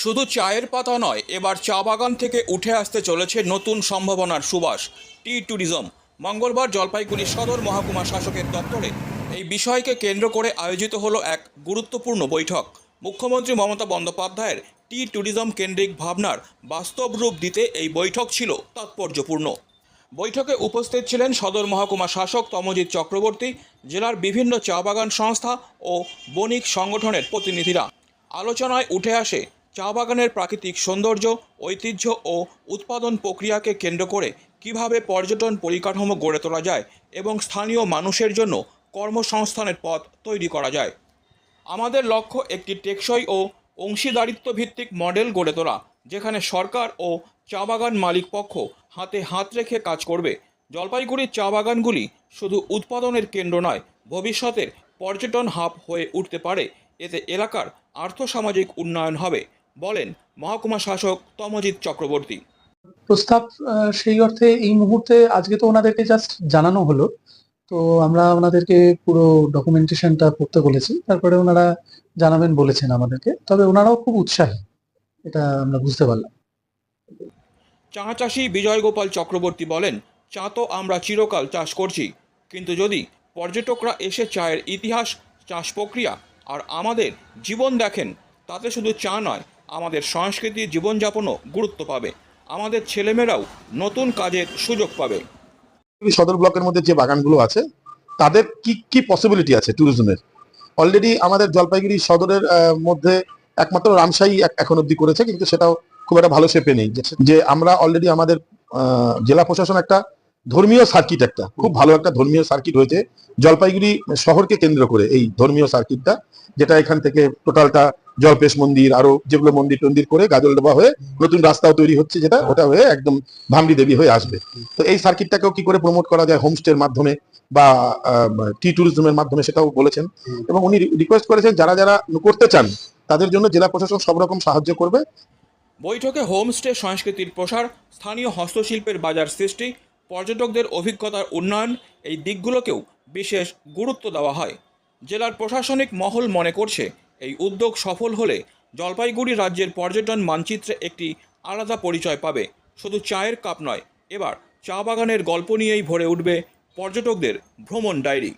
শুধু চায়ের পাতা নয়, এবার চা বাগান থেকে উঠে আসতে চলেছে নতুন সম্ভাবনার সুবাস। টি ট্যুরিজম, মঙ্গলবার জলপাইগুড়ি সদর মহকুমা শাসকের দপ্তরে এই বিষয়কে কেন্দ্র করে আয়োজিত হলো এক গুরুত্বপূর্ণ বৈঠক। মুখ্যমন্ত্রী মমতা বন্দ্যোপাধ্যায়ের টি ট্যুরিজম কেন্দ্রিক ভাবনার বাস্তব রূপ দিতে এই বৈঠক ছিল তাৎপর্যপূর্ণ। বৈঠকে উপস্থিত ছিলেন সদর মহকুমা শাসক তমজিৎ চক্রবর্তী, জেলার বিভিন্ন চা বাগান সংস্থা ও বণিক সংগঠনের প্রতিনিধিরা। আলোচনায় উঠে আসে চা বাগানের প্রাকৃতিক সৌন্দর্য, ঐতিহ্য ও উৎপাদন প্রক্রিয়াকে কেন্দ্র করে কীভাবে পর্যটন পরিকাঠামো গড়ে তোলা যায় এবং স্থানীয় মানুষের জন্য কর্মসংস্থানের পথ তৈরি করা যায়। আমাদের লক্ষ্য একটি টেকসই ও অংশীদারিত্ব ভিত্তিক মডেল গড়ে তোলা, যেখানে সরকার ও চা বাগান মালিক পক্ষ হাতে হাত রেখে কাজ করবে। জলপাইগুড়ির চা বাগানগুলি শুধু উৎপাদনের কেন্দ্র নয়, ভবিষ্যতের পর্যটন হাব হয়ে উঠতে পারে। এতে এলাকার আর্থসামাজিক উন্নয়ন হবে। বলেন মহকুমা শাসক তমজিৎ চক্রবর্তী। প্রস্তাব সেই অর্থে এই মুহূর্তে আজকে তো ওনাদেরকে জাস্ট জানানো হলো। তো আমরা ওনাদেরকে পুরো ডকুমেন্টেশনটা করতে বলেছি। তারপরে ওনারা জানাবেন বলেছেন আমাদেরকে। তবে ওনারাও খুব উৎসাহী। এটা আমরা বুঝতে পারলাম। চা চাষি বিজয় গোপাল চক্রবর্তী বলেন চা তো আমরা চিরকাল চাষ করছি। কিন্তু যদি পর্যটকরা এসে চায়ের ইতিহাস চাষ প্রক্রিয়া আর আমাদের জীবন দেখেন তাতে শুধু চা নয় আমাদের সংস্কৃতি জীবনযাপনও গুরুত্ব পাবে। আমাদের ছেলেমেয়েরাও নতুন কাজের সুযোগ পাবে। সদর ব্লকের মধ্যে যে বাগানগুলো আছে, তাদের কি কি পসিবিলিটি আছে ট্যুরিজমের অলরেডি আমাদের জলপাইগুড়ি সদরের মধ্যে একমাত্র রামশাহী এখন অব্দি করেছে, কিন্তু সেটাও খুব একটা ভালো শেপে নেই। যে আমরা অলরেডি আমাদের জেলা প্রশাসন একটা ধর্মীয় সার্কিট একটা, খুব ভালো একটা ধর্মীয় সার্কিট হয়েছে। জলপাইগুড়ি শহরকে কেন্দ্র করে এই ধর্মীয় সার্কিটটা যেটা এখান থেকে টোটালটা জলপেশ মন্দির আরও যেগুলো মন্দির টন্দির করে গাজলডোবা হয়ে নতুন রাস্তাও তৈরি হচ্ছে যেটা ওটা হয়ে একদম ভামরি দেবী হয়ে আসবে। তো এই সার্কিটটাকেও কি করে প্রমোট করা যায় হোমস্টের মাধ্যমে বা টি ট্যুরিজমের মাধ্যমে সেটাও বলেছেন। এবং উনি রিকোয়েস্ট করেছেন যারা যারা করতে চান তাদের জন্য জেলা প্রশাসন সব রকম সাহায্য করবে। বৈঠকে হোমস্টে সংস্কৃতির প্রসার স্থানীয় হস্তশিল্পের বাজার সৃষ্টি পর্যটকদের অভিজ্ঞতার উন্নয়ন এই দিকগুলোকেও বিশেষ গুরুত্ব দেওয়া হয়। জেলার প্রশাসনিক মহল মনে করছে এই উদ্যোগ সফল হলে জলপাইগুড়ি রাজ্যের পর্যটন মানচিত্রে একটি আলাদা পরিচয় পাবে। শুধু চায়ের কাপ নয়, এবার চা বাগানের গল্প নিয়েই ভরে উঠবে পর্যটকদের ভ্রমণ ডায়েরি।